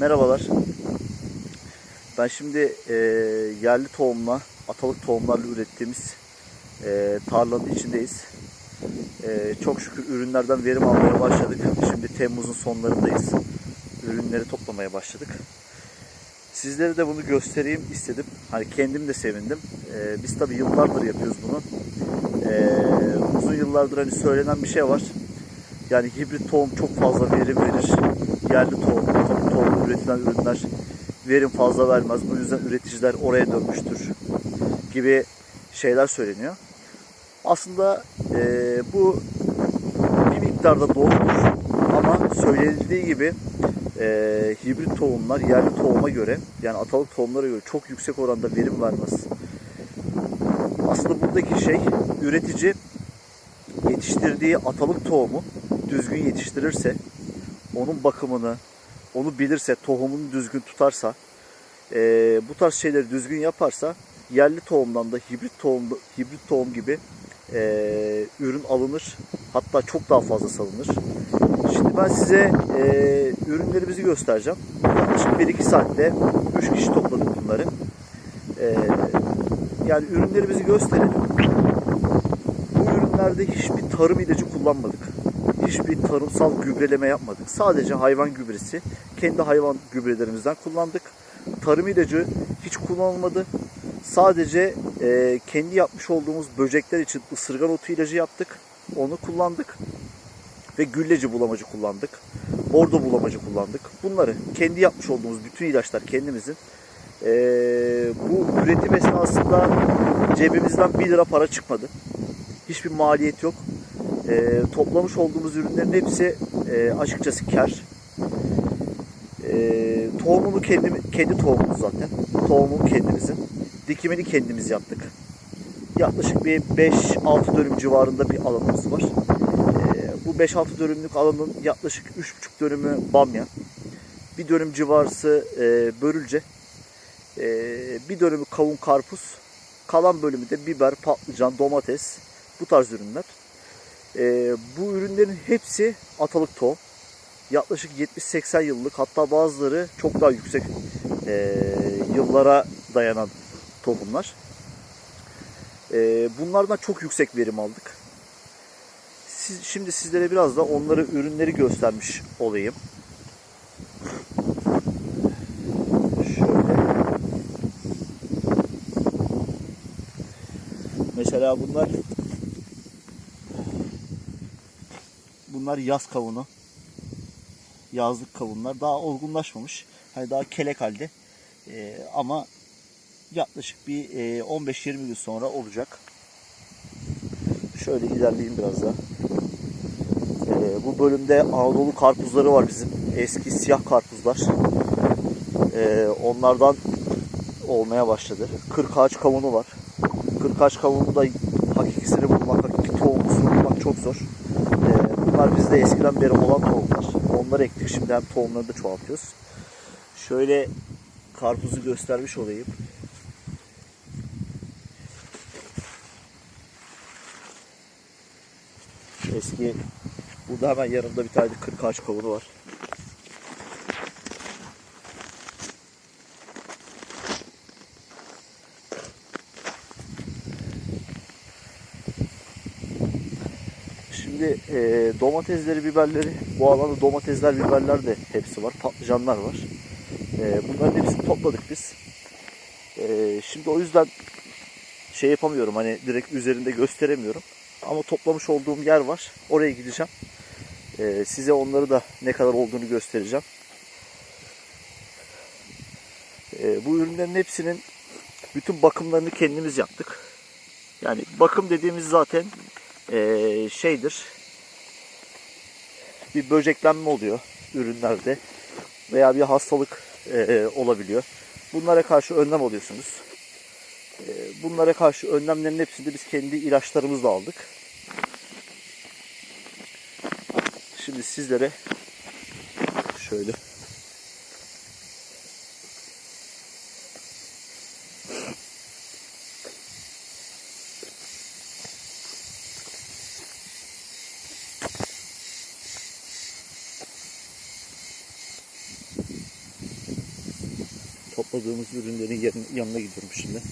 Merhabalar. Ben şimdi e, yerli tohumla, atalık tohumlarla ürettiğimiz e, tarlanın içindeyiz. E, çok şükür ürünlerden verim almaya başladık. Şimdi Temmuz'un sonlarındayız. Ürünleri toplamaya başladık. Sizlere de bunu göstereyim istedim. Hani kendim de sevindim. E, biz tabii yıllardır yapıyoruz bunu. E, uzun yıllardır hani söylenen bir şey var. Yani hibrit tohum çok fazla verim verir. Yerli tohum, atalık tohum üretilen ürünler verim fazla vermez. Bu yüzden üreticiler oraya dönmüştür gibi şeyler söyleniyor. Aslında e, bu bir miktarda doğrudur ama söylenildiği gibi e, hibrit tohumlar yerli tohuma göre yani atalık tohumlara göre çok yüksek oranda verim vermez. Aslında buradaki şey üretici yetiştirdiği atalık tohumu düzgün yetiştirirse, onun bakımını, onu bilirse, tohumunu düzgün tutarsa, e, bu tarz şeyleri düzgün yaparsa yerli tohumdan da hibrit tohum, hibrit tohum gibi e, ürün alınır. Hatta çok daha fazla salınır. Şimdi ben size e, ürünlerimizi göstereceğim. Yaklaşık 1-2 saatte 3 kişi topladık bunları. E, yani ürünlerimizi gösterelim. Bu ürünlerde hiçbir tarım ilacı kullanmadık. Hiçbir tarımsal gübreleme yapmadık. Sadece hayvan gübresi, kendi hayvan gübrelerimizden kullandık. Tarım ilacı hiç kullanılmadı. Sadece e, kendi yapmış olduğumuz böcekler için ısırgan otu ilacı yaptık. Onu kullandık. Ve gülleci bulamacı kullandık. Bordo bulamacı kullandık. Bunları kendi yapmış olduğumuz bütün ilaçlar kendimizin. E, bu üretim esnasında cebimizden 1 lira para çıkmadı. Hiçbir maliyet yok. E, toplamış olduğumuz ürünlerin hepsi e, açıkçası kar. E, tohumunu kendi, kendi tohumumuz zaten. Tohumum kendimizin. Dikimini kendimiz yaptık. Yaklaşık bir 5-6 dönüm civarında bir alanımız var. E, bu 5-6 dönümlük alanın yaklaşık 3,5 dönümü bamya. Bir dönüm civarısı e, börülce. E, bir dönümü kavun karpuz. Kalan bölümü de biber, patlıcan, domates bu tarz ürünler. E, bu ürünlerin hepsi atalık tohum. Yaklaşık 70-80 yıllık hatta bazıları çok daha yüksek e, yıllara dayanan tohumlar. E, bunlardan çok yüksek verim aldık. Siz, şimdi sizlere biraz da onları ürünleri göstermiş olayım. Mesela bunlar bunlar yaz kavunu. Yazlık kavunlar. Daha olgunlaşmamış. Hani daha kelek halde. Ee, ama yaklaşık bir e, 15-20 gün sonra olacak. Şöyle ilerleyeyim biraz daha. Ee, bu bölümde Anadolu karpuzları var bizim. Eski siyah karpuzlar. Ee, onlardan olmaya başladı. Kırk ağaç kavunu var. Kırk ağaç kavunu da hakikisini bulmak, hakiki tohumlusunu bulmak çok zor. Bunlar bizde eskiden beri olan tohumlar. Onları ektik. Şimdi hem tohumları da çoğaltıyoruz. Şöyle karpuzu göstermiş olayım. Eski burada hemen yanımda bir tane de kırk ağaç kavunu var. Şimdi e, domatesleri, biberleri, bu alanda domatesler, biberler de hepsi var. Patlıcanlar var. E, bunların hepsini topladık biz. E, şimdi o yüzden şey yapamıyorum hani direkt üzerinde gösteremiyorum. Ama toplamış olduğum yer var. Oraya gideceğim. E, size onları da ne kadar olduğunu göstereceğim. E, bu ürünlerin hepsinin bütün bakımlarını kendimiz yaptık. Yani bakım dediğimiz zaten e, şeydir. Bir böceklenme oluyor ürünlerde veya bir hastalık e, olabiliyor. Bunlara karşı önlem alıyorsunuz. E, bunlara karşı önlemlerin hepsini de biz kendi ilaçlarımızla aldık. Şimdi sizlere şöyle Topladığımız ürünlerin yanına gidiyorum şimdi.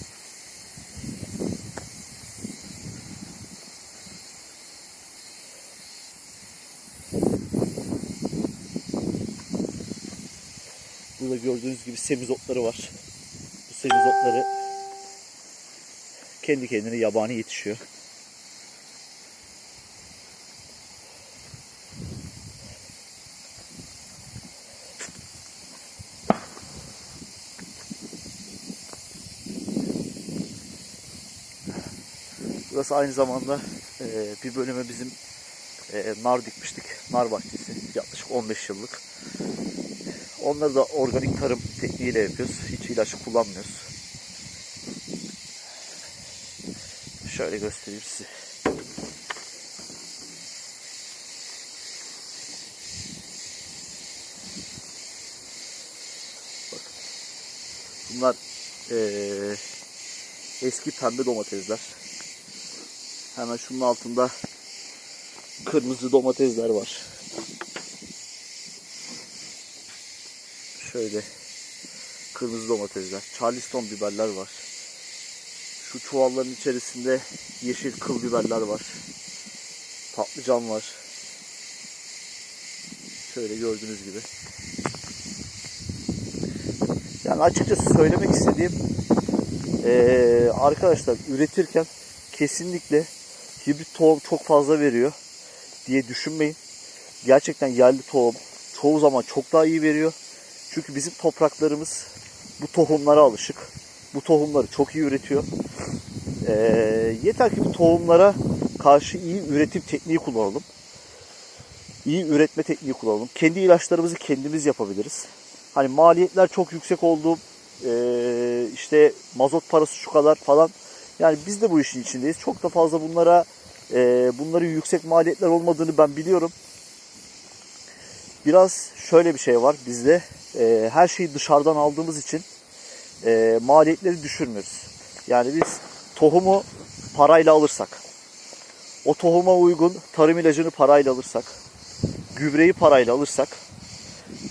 Burada gördüğünüz gibi semizotları var. Bu semizotları kendi kendine yabani yetişiyor. Burası aynı zamanda e, bir bölüme bizim e, nar dikmiştik. Nar bahçesi. Yaklaşık 15 yıllık. Onları da organik tarım tekniğiyle yapıyoruz. Hiç ilaç kullanmıyoruz. Şöyle göstereyim size. Bakın. Bunlar eee, eski pembe domatesler. Hemen şunun altında kırmızı domatesler var. Şöyle kırmızı domatesler, charleston biberler var. Şu çuvalların içerisinde yeşil kıl biberler var. Patlıcan var. Şöyle gördüğünüz gibi. Yani açıkçası söylemek istediğim eee, arkadaşlar üretirken kesinlikle hibrit tohum çok fazla veriyor diye düşünmeyin. Gerçekten yerli tohum çoğu zaman çok daha iyi veriyor. Çünkü bizim topraklarımız bu tohumlara alışık. Bu tohumları çok iyi üretiyor. Ee, yeter ki bu tohumlara karşı iyi üretim tekniği kullanalım. İyi üretme tekniği kullanalım. Kendi ilaçlarımızı kendimiz yapabiliriz. Hani maliyetler çok yüksek oldu. Ee, işte mazot parası şu kadar falan. Yani biz de bu işin içindeyiz. Çok da fazla bunlara e, bunların yüksek maliyetler olmadığını ben biliyorum. Biraz şöyle bir şey var bizde. E, her şeyi dışarıdan aldığımız için e, maliyetleri düşürmüyoruz. Yani biz tohumu parayla alırsak, o tohuma uygun tarım ilacını parayla alırsak, gübreyi parayla alırsak,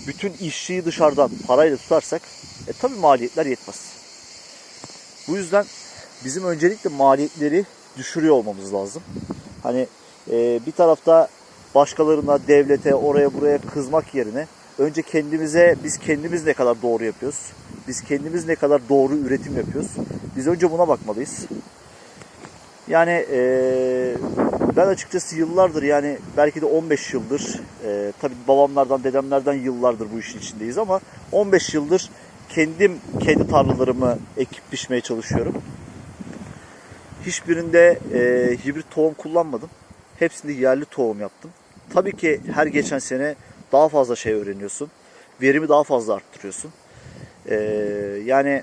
bütün işçiyi dışarıdan parayla tutarsak, e, tabii maliyetler yetmez. Bu yüzden bizim öncelikle maliyetleri düşürüyor olmamız lazım. Hani e, bir tarafta başkalarına, devlete, oraya buraya kızmak yerine önce kendimize, biz kendimiz ne kadar doğru yapıyoruz? Biz kendimiz ne kadar doğru üretim yapıyoruz? Biz önce buna bakmalıyız. Yani e, ben açıkçası yıllardır yani belki de 15 yıldır e, tabii babamlardan dedemlerden yıllardır bu işin içindeyiz ama 15 yıldır kendim kendi tarlalarımı ekip biçmeye çalışıyorum. Hiçbirinde e, hibrit tohum kullanmadım. Hepsinde yerli tohum yaptım. Tabii ki her geçen sene daha fazla şey öğreniyorsun. Verimi daha fazla arttırıyorsun. E, yani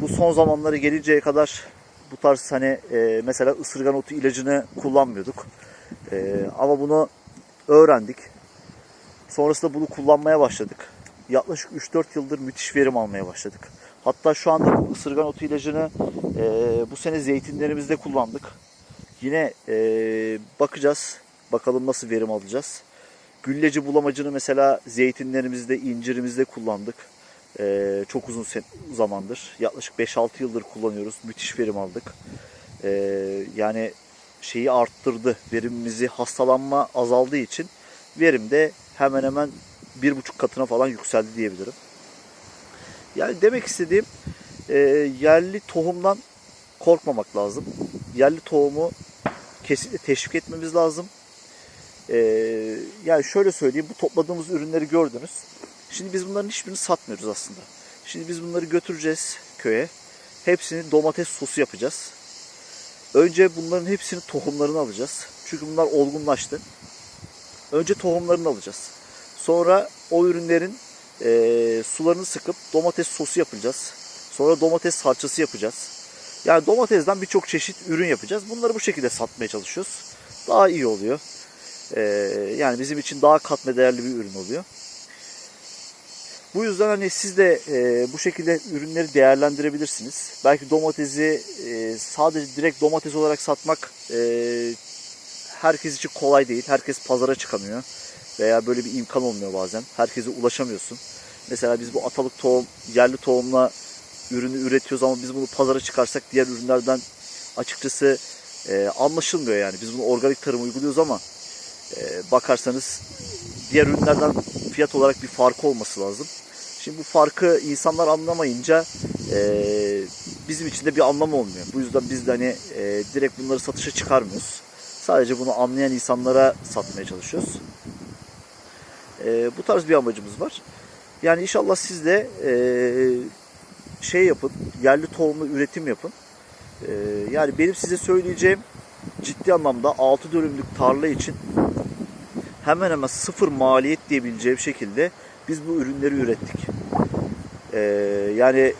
bu son zamanları gelinceye kadar bu tarz hani e, mesela ısırgan otu ilacını kullanmıyorduk. E, ama bunu öğrendik. Sonrasında bunu kullanmaya başladık. Yaklaşık 3-4 yıldır müthiş verim almaya başladık. Hatta şu anda bu ısırgan otu ilacını e, bu sene zeytinlerimizde kullandık. Yine e, bakacağız. Bakalım nasıl verim alacağız. Gülleci bulamacını mesela zeytinlerimizde, incirimizde kullandık. E, çok uzun zamandır. Yaklaşık 5-6 yıldır kullanıyoruz. Müthiş verim aldık. E, yani şeyi arttırdı. Verimimizi hastalanma azaldığı için verim de hemen hemen bir buçuk katına falan yükseldi diyebilirim. Yani demek istediğim e, yerli tohumdan korkmamak lazım. Yerli tohumu kesinlikle teşvik etmemiz lazım. E, yani şöyle söyleyeyim bu topladığımız ürünleri gördünüz. Şimdi biz bunların hiçbirini satmıyoruz aslında. Şimdi biz bunları götüreceğiz köye. Hepsini domates sosu yapacağız. Önce bunların hepsinin tohumlarını alacağız. Çünkü bunlar olgunlaştı. Önce tohumlarını alacağız. Sonra o ürünlerin e, sularını sıkıp domates sosu yapacağız. Sonra domates salçası yapacağız. Yani domatesden birçok çeşit ürün yapacağız. Bunları bu şekilde satmaya çalışıyoruz. Daha iyi oluyor. E, yani bizim için daha katma değerli bir ürün oluyor. Bu yüzden hani siz de e, bu şekilde ürünleri değerlendirebilirsiniz. Belki domatesi e, sadece direkt domates olarak satmak e, herkes için kolay değil. Herkes pazara çıkamıyor. Veya böyle bir imkan olmuyor bazen. Herkese ulaşamıyorsun. Mesela biz bu atalık tohum, yerli tohumla ürünü üretiyoruz ama biz bunu pazara çıkarsak diğer ürünlerden açıkçası e, anlaşılmıyor yani. Biz bunu organik tarım uyguluyoruz ama e, bakarsanız diğer ürünlerden fiyat olarak bir farkı olması lazım. Şimdi bu farkı insanlar anlamayınca e, bizim için de bir anlamı olmuyor. Bu yüzden biz de hani e, direkt bunları satışa çıkarmıyoruz. Sadece bunu anlayan insanlara satmaya çalışıyoruz. E, bu tarz bir amacımız var. Yani inşallah siz de e, şey yapın, yerli tohumlu üretim yapın. E, yani benim size söyleyeceğim ciddi anlamda 6 dönümlük tarla için hemen hemen sıfır maliyet diyebileceğim şekilde biz bu ürünleri ürettik. E, yani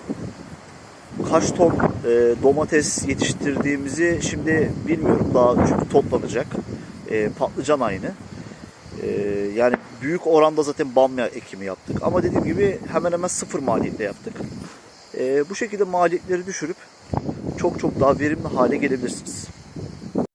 kaç ton e, domates yetiştirdiğimizi şimdi bilmiyorum daha çünkü toplanacak. E, patlıcan aynı. E, yani büyük oranda zaten bamya ekimi yaptık. Ama dediğim gibi hemen hemen sıfır maliyetle yaptık. E, bu şekilde maliyetleri düşürüp çok çok daha verimli hale gelebilirsiniz.